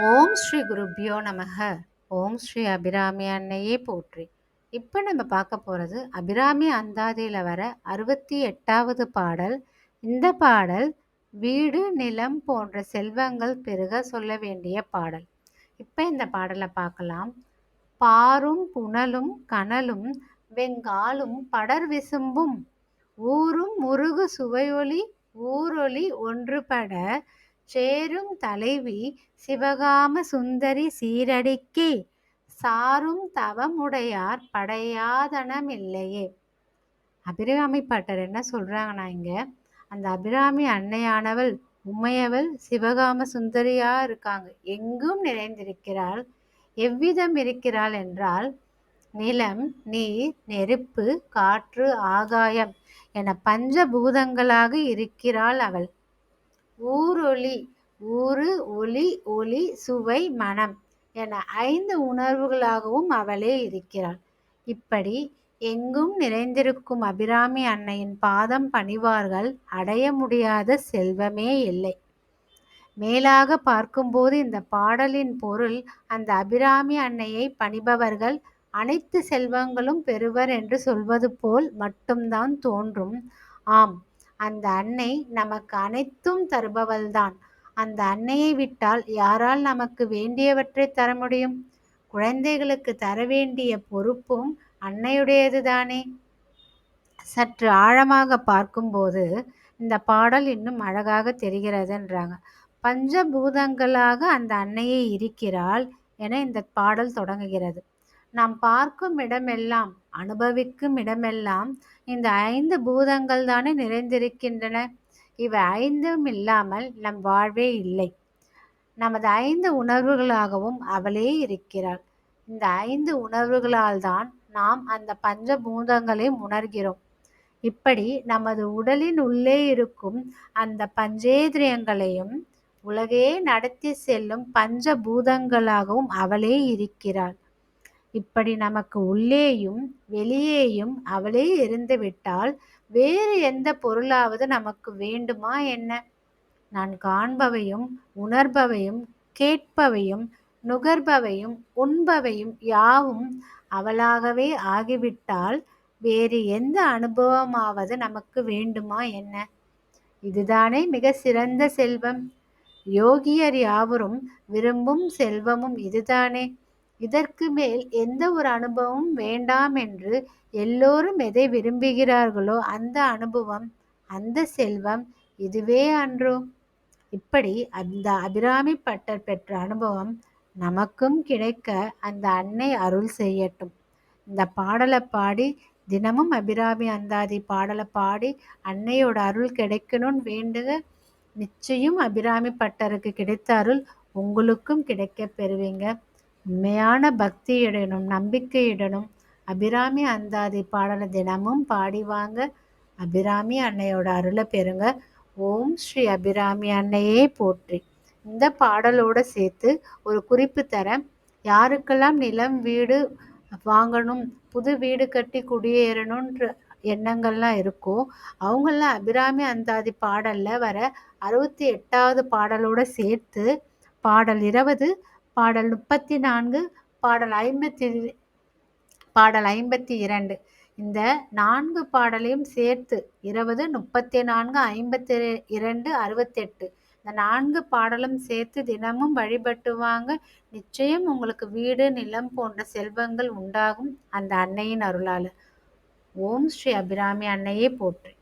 ஓம் ஸ்ரீ குருப்பியோ நமக. ஓம் ஸ்ரீ அபிராமி அன்னையே போற்றி. இப்போ நம்ம பார்க்க போகிறது அபிராமி அந்தாதியில் வர அறுபத்தி எட்டாவது பாடல். இந்த பாடல் வீடு நிலம் போன்ற செல்வங்கள் பெருக சொல்ல வேண்டிய பாடல். இப்போ இந்த பாடலை பார்க்கலாம். பாரும் புனலும் கனலும் வெங்காலும் படர் விசும்பும். ஊரும் முருகு சுவையொலி ஊரொலி ஒன்றுபட சேரும் தலைவி சிவகாம சுந்தரி சீரடிக்கே சாரும் தவமுடையார் படையாதனமில்லையே. அபிராமி பாட்டர் என்ன சொல்கிறாங்கன்னா இங்கே அந்த அபிராமி அன்னையானவள் உமையவள் சிவகாம சுந்தரியாக இருக்காங்க. எங்கும் நிறைந்திருக்கிறாள் எவ்விதம் இருக்கிறாள் என்றால் நிலம் நீர் நெருப்பு காற்று ஆகாயம் என பஞ்சபூதங்களாக இருக்கிறாள் அவள். ஊரொளி ஊறு ஒளி ஒளி சுவை மனம் என ஐந்து உணர்வுகளாகவும் அவளே இருக்கிறாள். இப்படி எங்கும் நிறைந்திருக்கும் அபிராமி அன்னையின் பாதம் பணிவார்கள் அடைய முடியாத செல்வமே இல்லை. மேலாக பார்க்கும்போது இந்த பாடலின் பொருள் அந்த அபிராமி அன்னையை பணிபவர்கள் அனைத்து செல்வங்களும் பெறுவர் என்று சொல்வது போல் மட்டும்தான் தோன்றும். ஆம் அந்த அன்னை நமக்கு அனைத்தும் தருபவள்தான். அந்த அன்னையை விட்டால் யாரால் நமக்கு வேண்டியவற்றை தர முடியும்? குழந்தைகளுக்கு தர வேண்டிய பொறுப்பும் அன்னையுடையது தானே சற்று ஆழமாக பார்க்கும்போது இந்த பாடல் இன்னும் அழகாக தெரிகிறதுன்றாங்க. பஞ்சபூதங்களாக அந்த அன்னையை இருக்கிறாள் என இந்த பாடல் தொடங்குகிறது. நாம் பார்க்கும் இடமெல்லாம் அனுபவிக்கும் இடமெல்லாம் இந்த ஐந்து பூதங்கள் தானே நிறைந்திருக்கின்றன. இவை ஐந்தும் இல்லாமல் நம் வாழ்வே இல்லை. நமது ஐந்து உணர்வுகளாகவும் அவளே இருக்கிறாள். இந்த ஐந்து உணர்வுகளால் தான் நாம் அந்த பஞ்சபூதங்களை உணர்கிறோம். இப்படி நமது உடலின் உள்ளே இருக்கும் அந்த பஞ்சேந்திரியங்களையும் உலகே நடத்தி செல்லும் பஞ்சபூதங்களாகவும் அவளே இருக்கிறாள். இப்படி நமக்கு உள்ளேயும் வெளியேயும் அவளே இருந்துவிட்டால் வேறு எந்த பொருளாவது நமக்கு வேண்டுமா என்ன? நான் காண்பவையும் உணர்பவையும் கேட்பவையும் நுகர்பவையும் உண்பவையும் யாவும் அவளாகவே ஆகிவிட்டால் வேறு எந்த அனுபவமாவது நமக்கு வேண்டுமா என்ன? இதுதானே மிக சிறந்த செல்வம். யோகியர் யாவரும் விரும்பும் செல்வமும் இதுதானே. இதற்கு மேல் எந்த ஒரு அனுபவமும் வேண்டாம் என்று எல்லோரும் எதை விரும்புகிறார்களோ அந்த அனுபவம் அந்த செல்வம் இதுவே அன்றோ. இப்படி அந்த அபிராமி பட்டர் பெற்ற அனுபவம் நமக்கும் கிடைக்க அந்த அன்னை அருள் செய்யட்டும். இந்த பாடலை பாடி தினமும் அபிராமி அந்தாதி பாடலை பாடி அன்னையோட அருள் கிடைக்கணும்னு வேண்டுக. நிச்சயம் அபிராமி பட்டருக்கு கிடைத்த அருள் உங்களுக்கும் கிடைக்க பெறுவீங்க. உண்மையான பக்தியுடனும் நம்பிக்கையுடனும் அபிராமி அந்தாதி பாடலை தினமும் பாடி வாங்க. அபிராமி அன்னையோட அருளை பெறுங்க. ஓம் ஸ்ரீ அபிராமி அன்னையே போற்றி. இந்த பாடலோடு சேர்த்து ஒரு குறிப்பு தரேன். யாருக்கெல்லாம் நிலம் வீடு வாங்கணும் புது வீடு கட்டி குடியேறணுன்ற எண்ணங்கள்லாம் இருக்கோ அவங்களாம் அபிராமி அந்தாதி பாடலில் வர அறுபத்தி எட்டாவது பாடலோடு சேர்த்து பாடல் இருபது பாடல் முப்பத்தி நான்கு பாடல் ஐம்பத்தி பாடல் ஐம்பத்தி இரண்டு. இந்த நான்கு பாடலையும் சேர்த்து இருபது முப்பத்தி நான்கு ஐம்பத்தி இரண்டு அறுபத்தெட்டு. இந்த நான்கு பாடலும் சேர்த்து தினமும் வழிபட்டுவாங்க. நிச்சயம் உங்களுக்கு வீடு நிலம் போன்ற செல்வங்கள் உண்டாகும் அந்த அன்னையின் அருளால். ஓம் ஸ்ரீ அபிராமி அன்னையே போற்று.